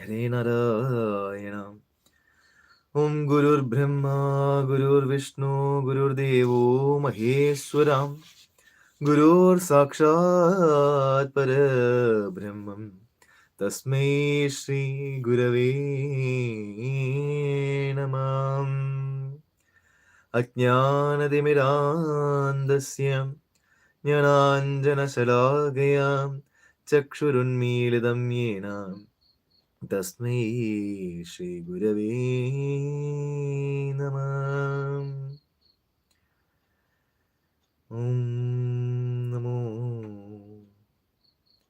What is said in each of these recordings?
ഹരേ നാരായണ. ഓം ഗുരുർബ്രഹ്മ ഗുരുർവിഷ്ണു ഗുരുർദേവോ മഹേശ്വരം. ഗുരുർ സാക്ഷാത് പരബ്രഹ്മം. തസ്മൈ ശ്രീ ഗുരവേ നമ. അജ്ഞാനതിമിരാന്തസ്യ. ജ്ഞാനാഞ്ജനശലാകയാ ചക്ഷുരുന്മീലിതം യേന. തസ്മൈ ശ്രീഗുരവേ നമ. ഓം നമോ.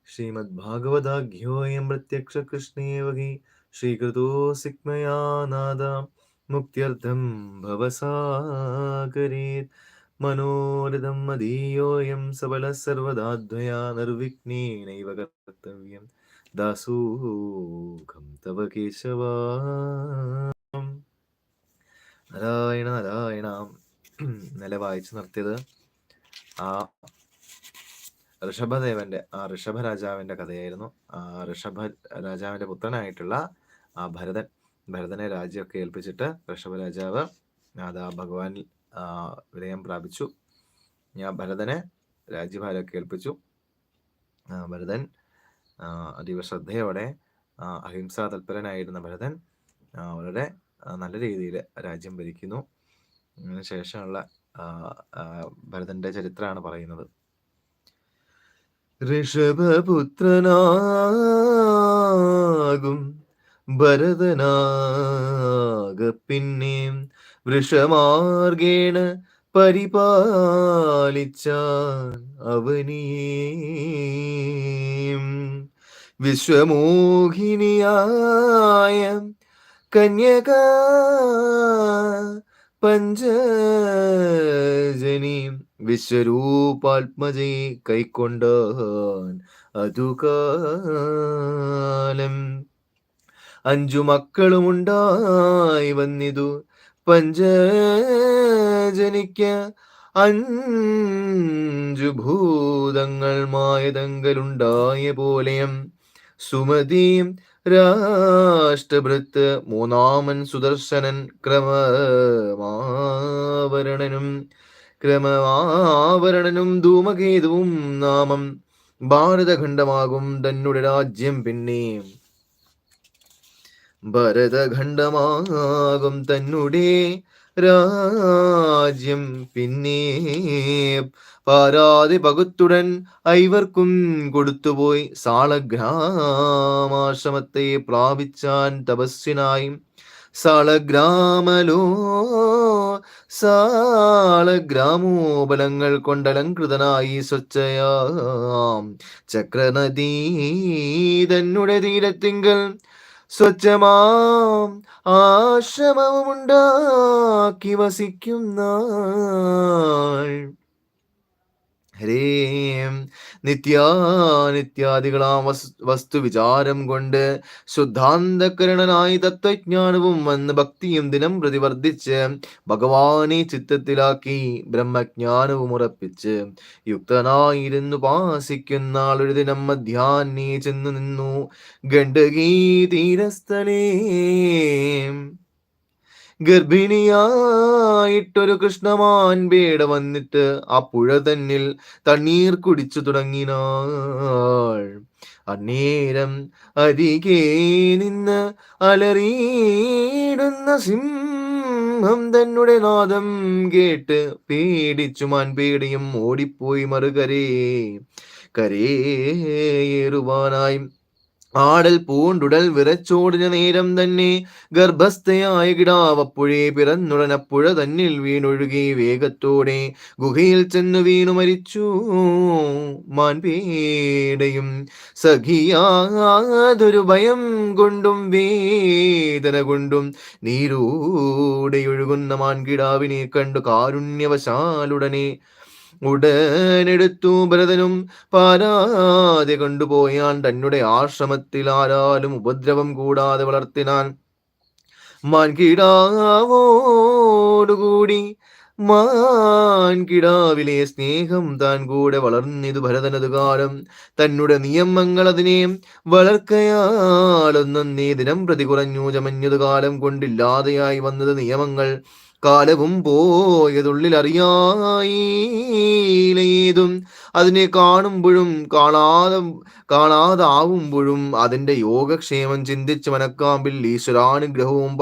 ശ്രീമദ്ഭാഗവതാഖ്യോയം പ്രത്യക്ഷകൃഷ്ണേവ ഹി ശ്രീകൃതോസിക്മയാ നാദ മുക്ത്യർത്ഥം ഭവസാഗരേത് മനോരഥം മദീയോയം സബല സർവദാദ്വയാ നിർവിഘ്നേനൈവ കർത്തവ്യം. ദാസൂഖം തവ കേശവ. നാരായണ നാരായണ. ഇന്നലെ വായിച്ചു നിർത്തിയത് ആ ഋഷഭദേവന്റെ ആ ഋഷഭ രാജാവിന്റെ കഥയായിരുന്നു. ആ ഋഷഭ രാജാവിന്റെ പുത്രനായിട്ടുള്ള ആ ഭരതൻ ഭരതനെ രാജ്യമൊക്കെ ഏൽപ്പിച്ചിട്ട് ഋഷഭ രാജാവ് അതാ ഭഗവാൻ വിലയം പ്രാപിച്ചു. ഞാൻ ഭരതനെ രാജ്യഭാരമൊക്കെ ഏൽപ്പിച്ചു. ഭരതൻ അതീവ ശ്രദ്ധയോടെ അഹിംസാ തൽപരനായിരുന്ന ഭരതൻ വളരെ നല്ല രീതിയിൽ രാജ്യം ഭരിക്കുന്നു. ശേഷമുള്ള ഭരതന്റെ ചരിത്രമാണ് പറയുന്നത്. ഋഷഭപുത്രനാകും ഭരതനാക പിന്നെ വൃഷമാർഗേണ പരിപാലിച്ച അവനിയേം വിശ്വമോഹിനിയായ കന്യക പഞ്ചജനി വിശ്വരൂപാത്മജയെ കൈക്കൊണ്ടാൻ അതുകാലം അഞ്ചു മക്കളുമുണ്ടായി വന്നിതു. പഞ്ചജനിക്ക അഞ്ചു ഭൂതങ്ങൾ മായതങ്കലുണ്ടായ പോലെയും സുമതിയും രാഷ്ട്രഭൃത്ത് മൂന്നാമൻ സുദർശനൻ ക്രമമാവരണനും ക്രമമാവരണനും ധൂമകേതുവും നാമം ഭാരതഖണ്ഡമാകും തന്നുടെ രാജ്യം പിന്നെ ഭരതഖണ്ഡമാകും തന്നെ രാജ്യം. പിന്നെ പാരാതി പകുത്തുടൻ ഐവർക്കും കൊടുത്തുപോയി. സാളഗ്രാമാശ്രമത്തെ പ്രാപിച്ചാൻ തപസ്സിനായി. സാളഗ്രാമലോ? സാളഗ്രാമോബലങ്ങൾ കൊണ്ടലങ്കൃതനായി സ്വച്ഛയാം. ചക്രനദീ തന്നുടെ തീരത്തിങ്കൽ സ്വച്ഛമാം ആശ്രമമുണ്ടാക്കി വസിക്കുന്ന ഹരേ. നിത്യാനിത്യാദികളാം വസ്തു വിചാരം കൊണ്ട് ശുദ്ധാന്തകരണനായി തത്വജ്ഞാനവും വന്ന് ഭക്തിയും ദിനം പ്രതിവർദ്ധിച്ച് ഭഗവാനെ ചിത്തത്തിലാക്കി ബ്രഹ്മജ്ഞാനവും ഉറപ്പിച്ച് യുക്തനായിരുന്നു പാസിക്കുന്ന ആളൊരു ദിനം മധ്യാന്നേ ചെന്നു നിന്നു ഗണ്ഡകീ തീരസ്ഥലേ ഗർഭിണിയായിട്ടൊരു കൃഷ്ണമാൻ പേട വന്നിട്ട് ആ പുഴ തന്നിൽ തണ്ണീർ കുടിച്ചു തുടങ്ങിനാൾ. അന്നേരം അരികെ നിന്ന് അലറിയിടുന്ന സിംഹം തന്നെ നാദം കേട്ട് പേടിച്ചു മാൻ പേടിയും ഓടിപ്പോയി മറുകരേ. കരേറുവാനായി ആടൽ പൂണ്ടുടൽ വിറച്ചോടിന നേരം തന്നെ ഗർഭസ്ഥയായ കിടാവപ്പുഴേ പിറന്നുടനപ്പുഴ തന്നിൽ വീണൊഴുകി വേഗത്തോടെ ഗുഹയിൽ ചെന്നു വീണു മരിച്ചു. മാൻപേടയും സഖിയാതൊരു ഭയം കൊണ്ടും വേദന കൊണ്ടും നീരൂടെ ഒഴുകുന്ന മാൻകിടാവിനെ കണ്ടു കാരുണ്യവശാലുടനെ ഉടനെടുത്തു ഭരതനും പാരാതെ കണ്ടുപോയാൻ തന്നെ ആശ്രമത്തിൽ ആരാലും ഉപദ്രവം കൂടാതെ വളർത്തിനാൻ മാൻകിടാവോടുകൂടി മാൻകിടാവിലെ സ്നേഹം താൻ കൂടെ വളർന്നിതു ഭരതനതു കാലം. തന്നെ നിയമങ്ങൾ അതിനെ വളർക്കയാലൊന്നേ ദിനം പ്രതി കുറഞ്ഞു ചമഞ്ഞതു കാലം കൊണ്ടില്ലാതെയായി വന്നത് നിയമങ്ങൾ. കാലവും പോയതുള്ളിൽ അറിയായിലേതും അതിനെ കാണുമ്പോഴും കാണാതെ കാണാതാവുമ്പോഴും അതിന്റെ യോഗക്ഷേമം ചിന്തിച്ച് മനക്കാമ്പിൽ ഈശ്വരാനുഗ്രഹവും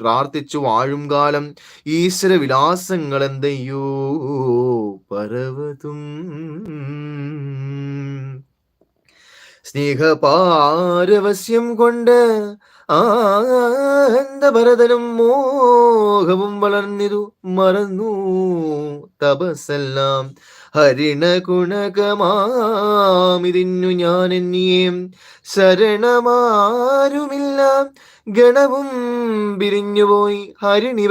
പ്രാർത്ഥിച്ചു വാഴും കാലം. ഈശ്വര വിലാസങ്ങൾ എന്തെയ്യോ പരവതും സ്നേഹപാരവശ്യം കൊണ്ട് ഭരതനും മോഹവും വളർന്നിരു മറന്നു. തപസ്സെല്ലാം ഹരിണ ഗുണകമാമിതിന്നു ഞാൻ എന്നിയെ ശരണമാരുമില്ല. ഗണവും പിരിഞ്ഞുപോയി ഹരിണി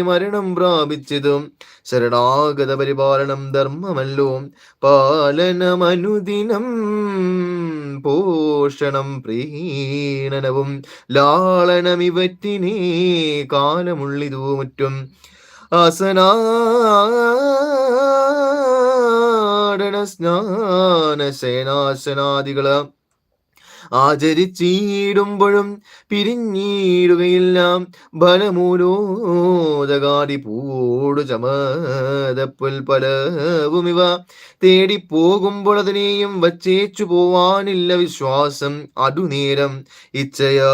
മരണം പ്രാപിച്ചതും. ശരണാഗത പരിപാലനം ധർമ്മമല്ലോ. പാലനമനുദിനം പോഷണം പ്രീണനവും ലാളനമിവറ്റിനേ കാലമുള്ളിതു മുറ്റും ആസനാടന സ്നാന സേനാസനാദികൾ ആചരിച്ചിടുമ്പോഴും പിരിഞ്ഞിടുകയില്ല ഫലമൂലോദകാതി പൂടു ചമതപ്പുൽ പലവും ഇവ തേടിപ്പോകുമ്പോൾ അതിനെയും വച്ചേച്ചു പോവാനില്ല വിശ്വാസം. അതുനേരം ഇച്ഛയാ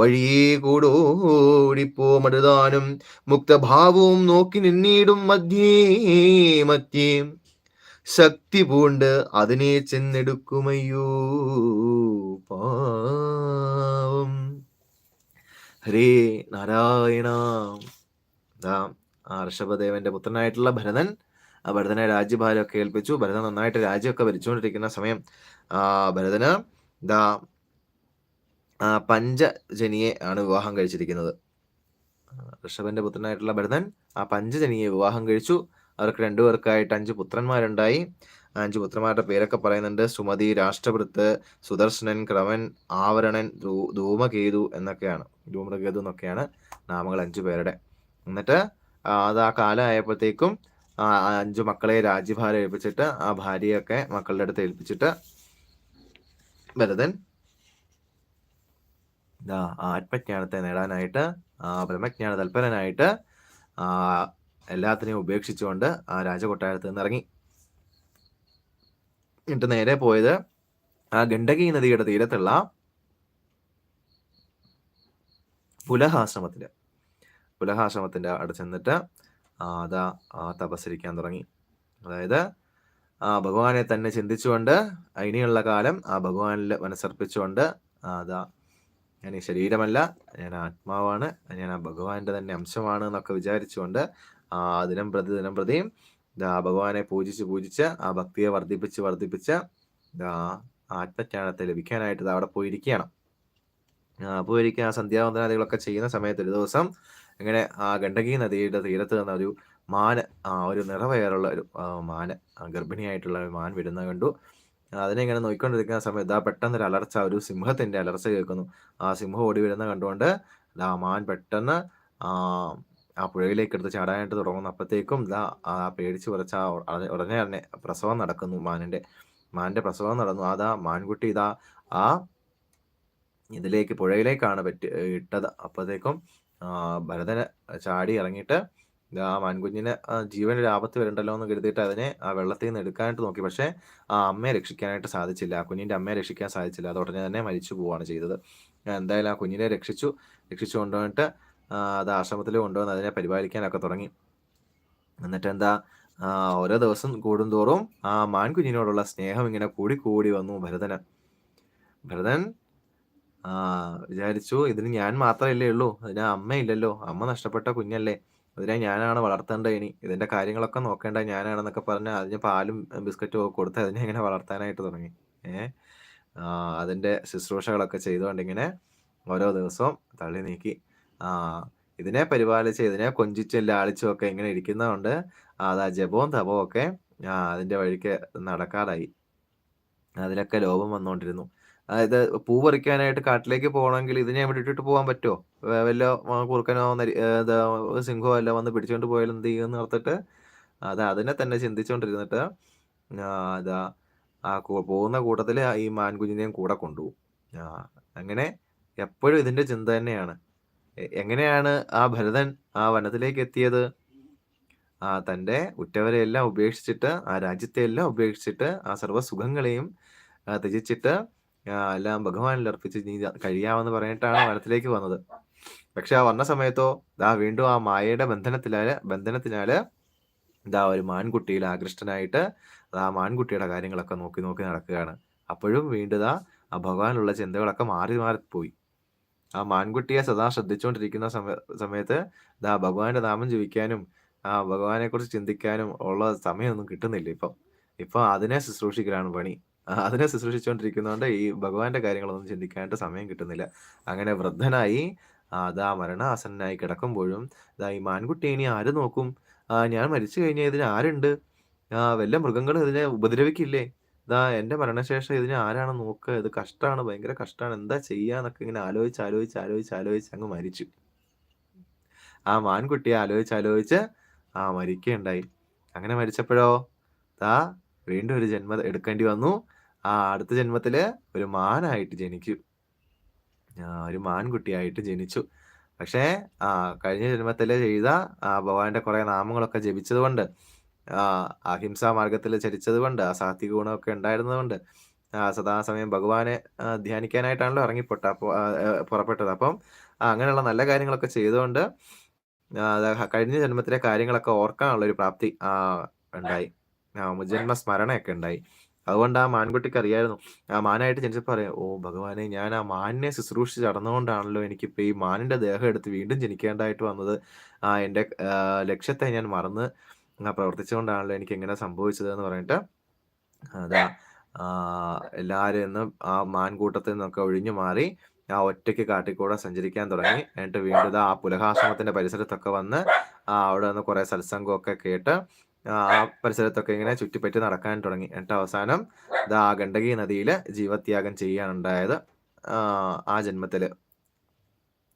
വഴിയേ കൂടോടിപ്പോ മടുതാനും മുക്തഭാവവും നോക്കി നിന്നീടും മധ്യേ മധ്യേ ശക്തി പൂണ്ട് അതിനെ ചെന്നെടുക്കുമയ്യോ? പാവം. ഹരേ നാരായണ. ആ ഋഷഭദേവന്റെ പുത്രനായിട്ടുള്ള ഭരതൻ ആ ഭരതനെ രാജ്യഭാരമൊക്കെ ഏൽപ്പിച്ചു. ഭരതൻ നന്നായിട്ട് രാജ്യമൊക്കെ ഭരിച്ചുകൊണ്ടിരിക്കുന്ന സമയം ആ ഭരതന് ദാ പഞ്ചജനിയെ ആണ് വിവാഹം കഴിച്ചിരിക്കുന്നത്. ഋഷഭന്റെ പുത്രനായിട്ടുള്ള ഭരതൻ ആ പഞ്ചജനിയെ വിവാഹം കഴിച്ചു. അവർക്ക് രണ്ടുപേർക്കായിട്ട് അഞ്ച് പുത്രന്മാരുണ്ടായി. അഞ്ച് പുത്രന്മാരുടെ പേരൊക്കെ പറയുന്നുണ്ട്. സുമതി രാഷ്ട്രപൃത്ത് സുദർശനൻ ക്രമൻ ആവരണൻ ധൂമകേതു എന്നൊക്കെയാണ്. ധൂമകേതു എന്നൊക്കെയാണ് നാമങ്ങൾ അഞ്ചു പേരുടെ. എന്നിട്ട് അത് ആ കാലം ആയപ്പോഴത്തേക്കും അഞ്ചു മക്കളെ രാജ്യഭാരം ഏൽപ്പിച്ചിട്ട് ആ ഭാര്യയൊക്കെ മക്കളുടെ അടുത്ത് ഏൽപ്പിച്ചിട്ട് ഭരതൻ ആത്മജ്ഞാനത്തെ നേടാനായിട്ട് ബ്രഹ്മജ്ഞാന തൽപരനായിട്ട് എല്ലാത്തിനെയും ഉപേക്ഷിച്ചുകൊണ്ട് ആ രാജകൊട്ടാരത്തിൽ നിന്ന് ഇറങ്ങി എന്നിട്ട് നേരെ പോയത് ആ ഗണ്ഡകി നദിയുടെ തീരത്തുള്ള പുലഹാശ്രമത്തിൽ. പുലഹാശ്രമത്തിന്റെ അവിടെ ചെന്നിട്ട് അതാ തപസരിക്കാൻ തുടങ്ങി. അതായത് ആ ഭഗവാനെ തന്നെ ചിന്തിച്ചുകൊണ്ട് ഇനിയുള്ള കാലം ആ ഭഗവാനിൽ മനസ്സർപ്പിച്ചുകൊണ്ട് അതാ ഞാൻ ഈ ശരീരമല്ല ഞാൻ ആത്മാവാണ് ഞാൻ ആ ഭഗവാന്റെ തന്നെ അംശമാണ് എന്നൊക്കെ വിചാരിച്ചുകൊണ്ട് ആ ദിനം പ്രതി ദിനം പ്രതി ഭഗവാനെ പൂജിച്ച് പൂജിച്ച് ആ ഭക്തിയെ വർദ്ധിപ്പിച്ച് വർദ്ധിപ്പിച്ച് ആത്മജ്ഞാനത്തെ ലഭിക്കാനായിട്ട് അവിടെ പോയിരിക്കുകയാണ്. പോയിരിക്കുക ആ സന്ധ്യാവന്തനാദികളൊക്കെ ചെയ്യുന്ന സമയത്ത് ഒരു ദിവസം ഇങ്ങനെ ആ ഗണ്ഡകി നദിയുടെ തീരത്ത് നിന്ന് ഒരു മാന് ഒരു നിറവേറുള്ള ഒരു മാന് ഗർഭിണിയായിട്ടുള്ള ഒരു മാൻ വിടുന്ന കണ്ടു. അതിനെ ഇങ്ങനെ നോക്കിക്കൊണ്ടിരിക്കുന്ന സമയത്ത് ആ പെട്ടെന്ന് ഒരു അലർച്ച ഒരു സിംഹത്തിന്റെ അലർച്ച കേൾക്കുന്നു. ആ സിംഹം ഓടി വരുന്ന കണ്ടുകൊണ്ട് ആ മാൻ പെട്ടെന്ന് ആ ആ പുഴയിലേക്ക് എടുത്ത് ചാടാനായിട്ട് തുടങ്ങുന്നു അപ്പോഴത്തേക്കും ഇതാ ആ പേടിച്ച് കുറച്ച് ആ ഉടനെ തന്നെ പ്രസവം നടക്കുന്നു മാനിന്റെ മാനിന്റെ പ്രസവം നടന്നു. അതാ മാൻകുട്ടി ഇതാ ആ ഇതിലേക്ക് പുഴയിലേക്കാണ് പറ്റി ഇട്ടത്. അപ്പോഴത്തേക്കും ഭരതന് ചാടി ഇറങ്ങിയിട്ട് ആ മാൻകുഞ്ഞിന് ജീവനൊരു ആപത്ത് വരണ്ടല്ലോ എന്ന് കരുതിയിട്ട് അതിനെ ആ വെള്ളത്തിൽ നിന്ന് എടുക്കാനായിട്ട് നോക്കി. പക്ഷേ ആ അമ്മയെ രക്ഷിക്കാനായിട്ട് സാധിച്ചില്ല. ആ കുഞ്ഞിന്റെ അമ്മയെ രക്ഷിക്കാൻ സാധിച്ചില്ല. അത് ഉടനെ തന്നെ മരിച്ചു പോവുകയാണ് ചെയ്തത്. എന്തായാലും ആ കുഞ്ഞിനെ രക്ഷിച്ചു രക്ഷിച്ചു കൊണ്ടുവന്നിട്ട് അത് ആശ്രമത്തിൽ കൊണ്ടുവന്ന് അതിനെ പരിപാലിക്കാനൊക്കെ തുടങ്ങി. എന്നിട്ട് എന്താ ഓരോ ദിവസം കൂടുന്തോറും ആ മാൻകുഞ്ഞിനോടുള്ള സ്നേഹം ഇങ്ങനെ കൂടി കൂടി വന്നു ഭരതന്. ഭരതൻ വിചാരിച്ചു ഇതിന് ഞാൻ മാത്രമല്ലേ ഉള്ളൂ. അതിന് അമ്മയില്ലല്ലോ. അമ്മ നഷ്ടപ്പെട്ട കുഞ്ഞല്ലേ. അതിനെ ഞാനാണ് വളർത്തേണ്ടത് ഇനി. ഇതിന്റെ കാര്യങ്ങളൊക്കെ നോക്കേണ്ട ഞാനാണെന്നൊക്കെ പറഞ്ഞ് അതിന് പാലും ബിസ്ക്കറ്റും ഒക്കെ കൊടുത്ത് അതിനെ ഇങ്ങനെ വളർത്താനായിട്ട് തുടങ്ങി. ഏഹ് അതിന്റെ ശുശ്രൂഷകളൊക്കെ ചെയ്തുകൊണ്ട് ഇങ്ങനെ ഓരോ ദിവസവും തള്ളി നീക്കി. ആ ഇതിനെ പരിപാലിച്ച് ഇതിനെ കൊഞ്ചിച്ചും ലാളിച്ചും ഒക്കെ ഇങ്ങനെ ഇരിക്കുന്നതുകൊണ്ട് അതാ ജപവും തപവും ഒക്കെ അതിന്റെ വഴിക്ക് നടക്കാതായി അതിലൊക്കെ ലോപം വന്നുകൊണ്ടിരുന്നു അതായത് പൂ പറിക്കാനായിട്ട് കാട്ടിലേക്ക് പോകണമെങ്കിൽ ഇതിനെ എവിടെ ഇട്ടിട്ട് പോകാൻ പറ്റുമോ വല്ല കുറുക്കനോ സിംഹോ എല്ലാം വന്ന് പിടിച്ചുകൊണ്ട് പോയാലും എന്ത് ചെയ്യുമെന്ന് ഓർത്തിട്ട് അത് അതിനെ തന്നെ ചിന്തിച്ചുകൊണ്ടിരുന്നിട്ട് അതാ ആ പോകുന്ന കൂട്ടത്തിൽ ഈ മാൻകുഞ്ഞിനെയും കൂടെ കൊണ്ടുപോകും. അങ്ങനെ എപ്പോഴും ഇതിന്റെ ചിന്ത തന്നെയാണ്. എങ്ങനെയാണ് ആ ഭരതൻ ആ വനത്തിലേക്ക് എത്തിയത്? ആ തന്റെ ഉറ്റവരെ എല്ലാം ഉപേക്ഷിച്ചിട്ട് ആ രാജ്യത്തെ എല്ലാം ഉപേക്ഷിച്ചിട്ട് ആ സർവസുഖങ്ങളെയും ത്യജിച്ചിട്ട് എല്ലാം ഭഗവാനിൽ അർപ്പിച്ച് നീ കഴിയാമെന്ന് പറഞ്ഞിട്ടാണ് വനത്തിലേക്ക് വന്നത്. പക്ഷെ ആ വന്ന സമയത്തോ ദാ വീണ്ടും ആ മായയുടെ ബന്ധനത്തിലാൽ ബന്ധനത്തിനാല് ഇതാ ഒരു മാൻകുട്ടിയിൽ ആകൃഷ്ടനായിട്ട് ആ മാൻകുട്ടിയുടെ കാര്യങ്ങളൊക്കെ നോക്കി നോക്കി നടക്കുകയാണ്. അപ്പോഴും വീണ്ടും ആ ഭഗവാനുള്ള ചിന്തകളൊക്കെ മാറി മാറിപ്പോയി ആ മാൻകുട്ടിയെ സദാ ശ്രദ്ധിച്ചുകൊണ്ടിരിക്കുന്ന സമയ സമയത്ത് ദാ ഭഗവാന്റെ നാമം ജപിക്കാനും ആ ഭഗവാനെ കുറിച്ച് ചിന്തിക്കാനും ഉള്ള സമയമൊന്നും കിട്ടുന്നില്ല ഇപ്പം. ഇപ്പൊ അതിനെ ശുശ്രൂഷിക്കലാണ് പണി. അതിനെ ശുശ്രൂഷിച്ചുകൊണ്ടിരിക്കുന്നതുകൊണ്ട് ഈ ഭഗവാന്റെ കാര്യങ്ങളൊന്നും ചിന്തിക്കാനായിട്ട് സമയം കിട്ടുന്നില്ല. അങ്ങനെ വൃദ്ധനായി അതാ മരണാസന്നായി കിടക്കുമ്പോഴും ദാ ഈ മാൻകുട്ടിയെ ഇനി ആര് നോക്കും? ഞാൻ മരിച്ചു കഴിഞ്ഞാൽ ഇതിന് ആരുണ്ട്? വല്ല മൃഗങ്ങളും ഇതിനെ ഉപദ്രവിക്കില്ലേ? ഇതാ എന്റെ മരണശേഷം ഇതിനെ ആരാണ് നോക്കുക? ഇത് കഷ്ടമാണ് ഭയങ്കര കഷ്ടമാണ് എന്താ ചെയ്യാന്നൊക്കെ ഇങ്ങനെ ആലോചിച്ച് ആലോചിച്ച് ആലോചിച്ച് ആലോചിച്ച് അങ്ങ് മരിച്ചു. ആ മാൻകുട്ടിയെ ആലോചിച്ച് ആലോചിച്ച് ആ മരിക്കുകയുണ്ടായി. അങ്ങനെ മരിച്ചപ്പോഴോ? ദാ വീണ്ടും ഒരു ജന്മ എടുക്കേണ്ടി വന്നു. ആ അടുത്ത ജന്മത്തിൽ ഒരു മാനായിട്ട് ജനിച്ചു ഒരു മാൻകുട്ടിയായിട്ട് ജനിച്ചു. പക്ഷേ ആ കഴിഞ്ഞ ജന്മത്തിൽ ചെയ്ത ആ ഭഗവാന്റെ കുറെ നാമങ്ങളൊക്കെ ജപിച്ചത് കൊണ്ട് ആ അഹിംസാ മാർഗത്തിൽ ചരിച്ചത് കൊണ്ട് ആ സാത്വിക ഗുണമൊക്കെ ഉണ്ടായിരുന്നത് കൊണ്ട് ആ സദാസമയം ഭഗവാനെ ധ്യാനിക്കാനായിട്ടാണല്ലോ ഇറങ്ങിപ്പെട്ട പുറപ്പെട്ടത്. അപ്പം അങ്ങനെയുള്ള നല്ല കാര്യങ്ങളൊക്കെ ചെയ്തുകൊണ്ട് കഴിഞ്ഞ ജന്മത്തിലെ കാര്യങ്ങളൊക്കെ ഓർക്കാനുള്ള ഒരു പ്രാപ്തി ആ, ഉണ്ടായി. ആ, മുജന്മ സ്മരണയൊക്കെ ഉണ്ടായി. അതുകൊണ്ട് ആ മാൻകുട്ടിക്ക് അറിയായിരുന്നു. ആ മാനായിട്ട് ജനിച്ചപ്പോൾ പറയാം ഓ ഭഗവാനെ ഞാൻ ആ മാനിനെ ശുശ്രൂഷിച്ച് നടന്നുകൊണ്ടാണല്ലോ എനിക്കിപ്പോൾ ഈ മാനിന്റെ ദേഹം എടുത്ത് വീണ്ടും ജനിക്കേണ്ടതായിട്ട് വന്നത്. ആ എന്റെ ലക്ഷ്യത്തെ ഞാൻ മറന്ന് പ്രവർത്തിച്ചുകൊണ്ടാണല്ലോ എനിക്ക് എങ്ങനെ സംഭവിച്ചത് എന്ന് പറഞ്ഞിട്ട് അതാ എല്ലാവരും ഇന്ന് ആ മാൻകൂട്ടത്തിൽ നിന്നൊക്കെ ഒഴിഞ്ഞു മാറി ആ ഒറ്റയ്ക്ക് കാട്ടിക്കൂടെ സഞ്ചരിക്കാൻ തുടങ്ങി. എന്നിട്ട് വീണ്ടും ആ പുലഹാശ്രമത്തിന്റെ പരിസരത്തൊക്കെ വന്ന് അവിടെ നിന്ന് കുറെ സത്സംഗമൊക്കെ കേട്ട് ആ പരിസരത്തൊക്കെ ഇങ്ങനെ ചുറ്റിപ്പറ്റി നടക്കാൻ തുടങ്ങി. എന്നിട്ട് അവസാനം ആ ഗണ്ഡകി നദിയിൽ ജീവത്യാഗം ചെയ്യാനുണ്ടായത് ആ, ജന്മത്തിൽ.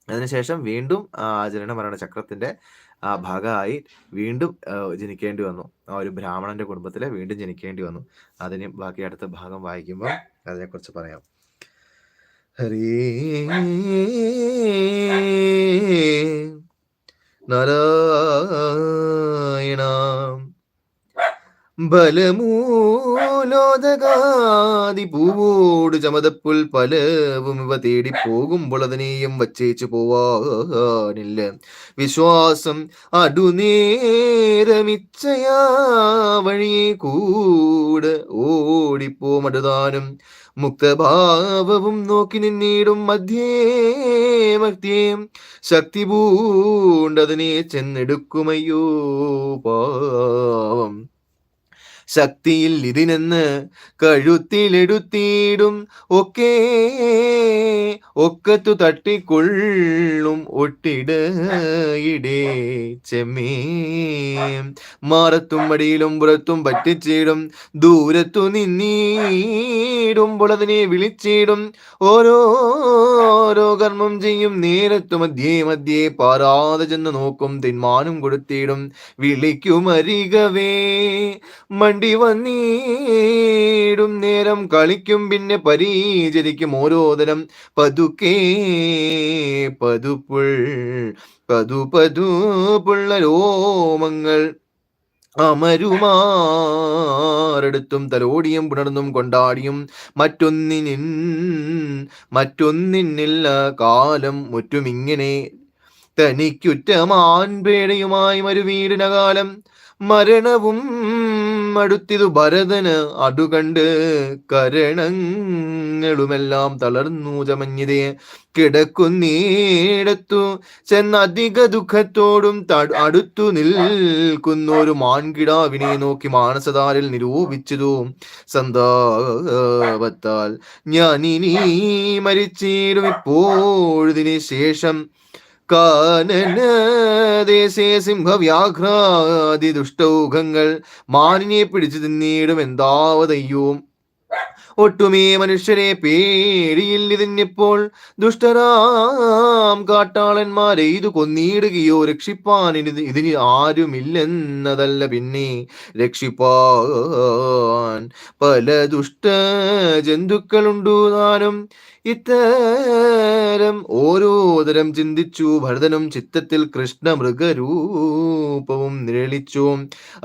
അതിനുശേഷം വീണ്ടും ആ ജനന മരണ ചക്രത്തിന്റെ ആ ഭാഗമായി വീണ്ടും ജനിക്കേണ്ടി വന്നു. ആ ഒരു ബ്രാഹ്മണന്റെ കുടുംബത്തിലെ വീണ്ടും ജനിക്കേണ്ടി വന്നു. അതിന് ബാക്കി അടുത്ത ഭാഗം വായിക്കുമ്പോൾ അതിനെക്കുറിച്ച് പറയാം. ഹരീ നാരായണ ബലമൂലോദകാതി പൂവോട് ചമതപ്പുൽ പലവും ഇവ തേടി പോകുമ്പോൾ അതിനെയും വച്ചേച്ചു പോവാനില്ല. വിശ്വാസം അടുനേരമിച്ചയാ വഴിയെ കൂടെ ഓടിപ്പോമടുതാനും മുക്തഭാവവും നോക്കി നിന്നീടും മധ്യേ മധ്യേം ശക്തി പൂണ്ടതിനെ ചെന്നെടുക്കുമയ്യോ പാവം. ശക്തിയിൽ ഇതിനെന്ന് കഴുത്തിലെടുത്തിടും. ഒക്കെ ഒക്കത്തു തട്ടിക്കൊള്ളും. ഒട്ടിടയിടേ ചെമ്മേ. മാറത്തും മടിയിലും പുറത്തും പറ്റിച്ചിടും. ദൂരത്തു നിന്നീടുമ്പോൾ അതിനെ വിളിച്ചിടും. ഓരോരോ കർമ്മം ചെയ്യും. നേരത്തു മധ്യേ മധ്യേ പാരാതെ ചെന്ന് നോക്കും. തിന്മാനം കൊടുത്തിടും. വിളിക്കുമരികവേ. മണ്ടി വന്നീടും. നേരം കളിക്കും പിന്നെ പരീചരിക്കും ഓരോതരം. പതുക്കേ പതുപ്പുൾ പതു പതുപ്പുള്ള രോമങ്ങൾ അമരുമാരടുത്തും തലോടിയും പുണർന്നും കൊണ്ടാടിയും മറ്റൊന്നിനിൻ മറ്റൊന്നിനില്ല കാലം മുറ്റുമിങ്ങനെ തനിക്കുറ്റമാൻപേടയുമായി മരുവീടിനകാലം മരണവും അടുത്തിതു ഭരതന് അടുകണ്ട് കരണങ്ങളുമെല്ലാം തളർന്നു ചമഞ്ഞിതേ. കിടക്കുന്നീടത്തു ചെന്ന അധിക ദുഃഖത്തോടും അടുത്തു അടുത്തു നിൽക്കുന്നൊരു മാൻകിടാവിനെ നോക്കി മാനസതാരിൽ നിരൂപിച്ചതു. സന്താപത്താൽ ഞാൻ ഇനി മരിച്ചിടും ഇപ്പോഴതിനു ശേഷം കാനനദേശേ സിംഹവ്യാഘ്രാതി ദുഷ്ടൗഘങ്ങൾ മാനിനെ പിടിച്ചു തിന്നീടും എന്താവതയ്യോ? ഒട്ടുമേ മനുഷ്യരെ പേടിയിൽ ഇതിന്നിപ്പോൾ ദുഷ്ടരാം കാട്ടാളന്മാരെ ഇത് കൊന്നിടുകയോ? രക്ഷിപ്പാൻ ഇനി ഇതിന് ആരുമില്ലെന്നതല്ല പിന്നെ. രക്ഷിപ്പാൻ പല ദുഷ്ട ജന്തുക്കളുണ്ടു താനും. ഇത്തരം ഓരോതരം ചിന്തിച്ചു ഭരതനും ചിത്തത്തിൽ കൃഷ്ണ മൃഗരൂപവും നിഴലിച്ചു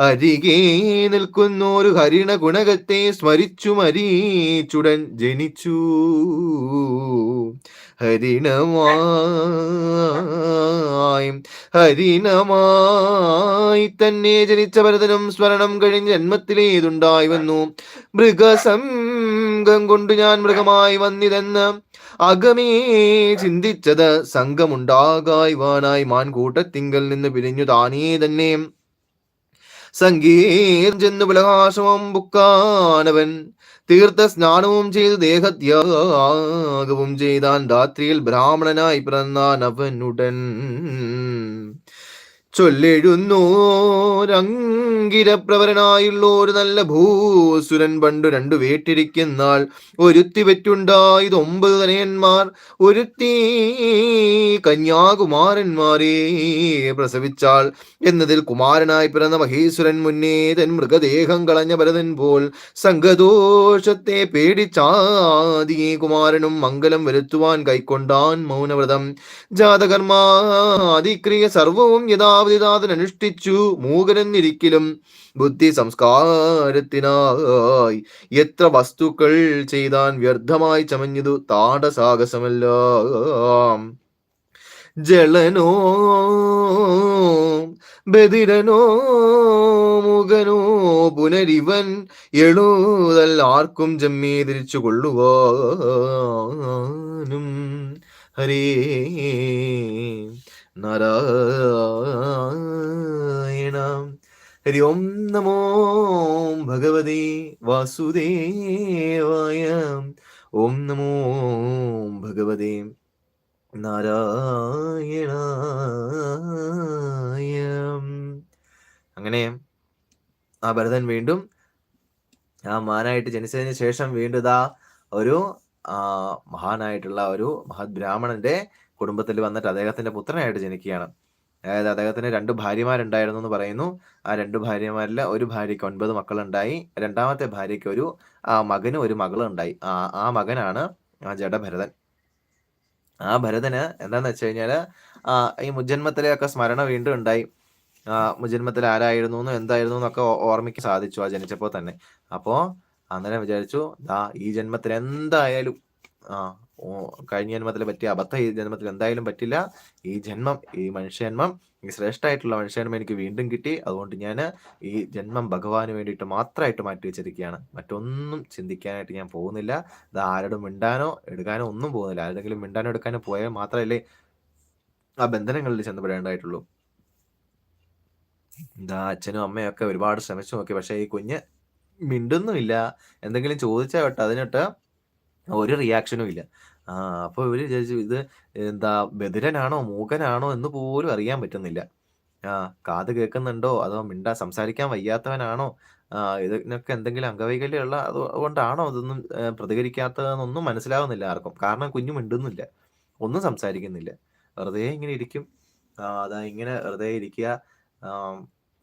അരികെ നിൽക്കുന്ന ഒരു ഹരിണ ഗുണകത്തെ സ്മരിച്ചു മരീച്ചുടൻ ജനിച്ചു. ഹരിണമായും ഹരിണമായി തന്നെ ജനിച്ച ഭരതനും സ്മരണം കഴിഞ്ഞ ജന്മത്തിലേതുണ്ടായി വന്നു. മൃഗസംഗം കൊണ്ട് ഞാൻ മൃഗമായി വന്നിതെന്ന് അകമേ ചിന്തിച്ചത് സംഘമുണ്ടാകായ്വാനായി മാൻകൂട്ടത്തിങ്കൽ നിന്ന് പിരിഞ്ഞു താനേ തന്നെ. സംഗീർ ചെന്നു പുലകാശമം ബുക്കാനവൻ തീർത്ഥ സ്നാനവും ചെയ്ത് ദേഹത്യാഗവും ചെയ്താൻ രാത്രിയിൽ ബ്രാഹ്മണനായി പിറന്നാൻ അവനുടൻ ചൊല്ലെഴുന്നോരങ്കിരപ്രവരനായുള്ള ഒരു നല്ല ഭൂസുരൻ പണ്ടു രണ്ടു വേട്ടിരിക്കുന്നാൾ ഒരുത്തി വെറ്റുണ്ടായത് ഒമ്പത് തനയന്മാർ ഒരുത്തി കന്യാകുമാരന്മാരെ പ്രസവിച്ചാൾ. എന്നതിൽ കുമാരനായി പിറന്ന മഹേശ്വരൻ മുന്നേ തൻ മൃഗദേഹം കളഞ്ഞ ഭരതൻ പോൽ സംഘദോഷത്തെ പേടിച്ചാതിയെ കുമാരനും മംഗലം വരുത്തുവാൻ കൈക്കൊണ്ടാൻ മൗനവ്രതം. ജാതകർമാതിക്രിയ സർവവും യഥാവിധാതൻ അനുഷ്ഠിച്ചു. മൂകനെന്നിരിക്കലും ബുദ്ധി സംസ്കാരത്തിനായി. എത്ര വസ്തുക്കൾ ചെയ്താൻ വ്യർത്ഥമായി ചമഞ്ഞതു താടസാഹസമെല്ലാം. ജളനോ ബദിരനോ മുഖനോ പുനരിവൻ എഴുതൽ ആർക്കും ജമ്മേ തിരിച്ചു കൊള്ളുവാനും. ഹരേ. നാരായണ. ഹരി ഓം നമോ ഭഗവതി വാസുദേവായ. ഓം നമോ ഭഗവതി നാരായണായ. അങ്ങനെ ആ ഭരതൻ വീണ്ടും ആ മാനായിട്ട് ജനിച്ചതിന് ശേഷം വീണ്ടും ഇതാ ഒരു മഹാനായിട്ടുള്ള ഒരു മഹത് ബ്രാഹ്മണന്റെ കുടുംബത്തിൽ വന്നിട്ട് അദ്ദേഹത്തിന്റെ പുത്രനായിട്ട് ജനിക്കുകയാണ്. അതായത് അദ്ദേഹത്തിന് രണ്ട് ഭാര്യമാരുണ്ടായിരുന്നു എന്ന് പറയുന്നു. ആ രണ്ട് ഭാര്യമാരിൽ ഒരു ഭാര്യയ്ക്ക് ഒൻപത് മക്കളുണ്ടായി. രണ്ടാമത്തെ ഭാര്യയ്ക്ക് ഒരു ആ മകനും ഒരു മകളുണ്ടായി. ആ ആ മകനാണ് ആ ജഡഭരതൻ. ആ ഭരതന് എന്താന്ന് വെച്ച് കഴിഞ്ഞാൽ ആ ഈ മുജന്മത്തിലെയൊക്കെ സ്മരണ വീണ്ടും ഉണ്ടായി. മുജന്മത്തിൽ ആരായിരുന്നു എന്നും എന്തായിരുന്നു എന്നൊക്കെ ഓർമ്മിക്കാൻ സാധിച്ചു ആ ജനിച്ചപ്പോൾ തന്നെ. അപ്പോ അങ്ങനെ വിചാരിച്ചു ദാ ഈ ജന്മത്തിൽ എന്തായാലും ആ കഴിഞ്ഞ ജന്മത്തിൽ പറ്റിയ അബദ്ധം ഈ ജന്മത്തിൽ എന്തായാലും പറ്റില്ല. ഈ ജന്മം ഈ മനുഷ്യജന്മം ഈ ശ്രേഷ്ഠമായിട്ടുള്ള മനുഷ്യജന്മം എനിക്ക് വീണ്ടും കിട്ടി. അതുകൊണ്ട് ഞാൻ ഈ ജന്മം ഭഗവാന് വേണ്ടിയിട്ട് മാത്രമായിട്ട് മാറ്റി വെച്ചിരിക്കുകയാണ്. മറ്റൊന്നും ചിന്തിക്കാനായിട്ട് ഞാൻ പോകുന്നില്ല. ഇത് ആരോടും മിണ്ടാനോ എടുക്കാനോ ഒന്നും പോകുന്നില്ല. ആരെങ്കിലും മിണ്ടാനോ എടുക്കാനോ പോയാൽ മാത്രമല്ലേ ആ ബന്ധനങ്ങളിൽ ചെന്നപ്പെടേണ്ടതായിട്ടുള്ളൂ. എന്താ അച്ഛനും അമ്മയും ഒക്കെ ഒരുപാട് ശ്രമിച്ചു നോക്കി. പക്ഷേ ഈ കുഞ്ഞ് മിണ്ടുന്നുമില്ല. എന്തെങ്കിലും ചോദിച്ചാൽ വിട്ട് അതിനൊട്ട് ഒരു റിയാക്ഷനും ഇല്ല. ആ അപ്പൊ ഇവർ വിചാരിച്ചു ഇത് എന്താ ബധിരനാണോ മൂകനാണോ എന്ന് പോലും അറിയാൻ പറ്റുന്നില്ല. ആ കാത് കേൾക്കുന്നുണ്ടോ? അതോ മിണ്ടാ സംസാരിക്കാൻ വയ്യാത്തവനാണോ? ആ ഇതിനൊക്കെ എന്തെങ്കിലും അംഗവൈകല്യമുള്ള അതുകൊണ്ടാണോ ഇതൊന്നും പ്രതികരിക്കാത്തതെന്നൊന്നും മനസ്സിലാവുന്നില്ല ആർക്കും. കാരണം കുഞ്ഞു മിണ്ടുന്നില്ല. ഒന്നും സംസാരിക്കുന്നില്ല. വെറുതെ ഇങ്ങനെ ഇരിക്കും. ആ അതാ ഇങ്ങനെ വെറുതെ ഇരിക്കുക.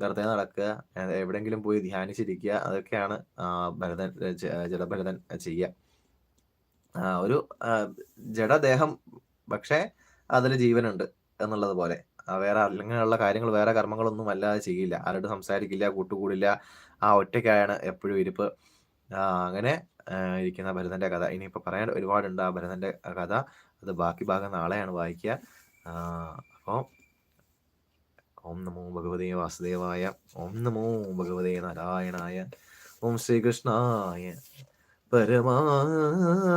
വെറുതെ നടക്കുക. എവിടെങ്കിലും പോയി ധ്യാനിച്ചിരിക്കുക. അതൊക്കെയാണ് ആ, ഭരതൻ ജ- ജഡഭരതൻ ചെയ്യുക. ഒരു ജഡദേഹം പക്ഷേ അതിൽ ജീവനുണ്ട് എന്നുള്ളത് പോലെ. വേറെ അങ്ങനെയുള്ള കാര്യങ്ങൾ വേറെ കർമ്മങ്ങളൊന്നും അല്ലാതെ ചെയ്യില്ല. ആരോട് സംസാരിക്കില്ല കൂട്ടുകൂടില്ല. ആ ഒറ്റയ്ക്കായാണ് എപ്പോഴും ഇരിപ്പ്. അങ്ങനെ ഇരിക്കുന്ന ഭരതന്റെ കഥ. ഇനിയിപ്പോൾ പറയാൻ ഒരുപാടുണ്ട് ആ ഭരതന്റെ കഥ. അത് ബാക്കി ഭാഗം നാളെയാണ് വായിക്കുക. അപ്പോൾ ഓം നമോ ഭഗവതി വാസുദേവായ ഓം നമോ ഭഗവതി നാരായണായ ഓം ശ്രീകൃഷ്ണായ പരമാത്മനേ.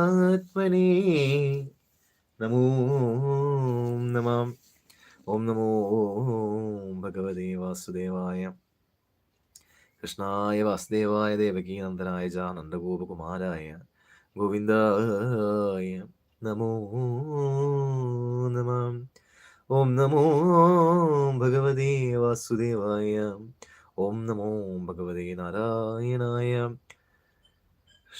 നമോ നമാം ഓം നമോ ഭഗവതേ വാസുദേവായ കൃഷ്ണായ വാസുദേവായ ദേവകീനന്ദനായ ജാനന്ദഗോപകുമാരായ നന്ദഗോപകുമാരായ ഗോവിന്ദായ നമോ നമാം. ഓം നമോ ഭഗവതേ വാസുദേവായ ഓം നമോ ഭഗവതേ നാരായണായ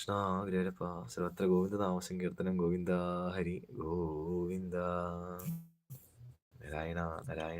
കൃഷ്ണ ഗുരുവരപ്പ സർവത്ര ഗോവിന്ദ നാമ കീർത്തനം ഗോവിന്ദ ഹരി ഗോവിന്ദ. നാരായണ നാരായണ.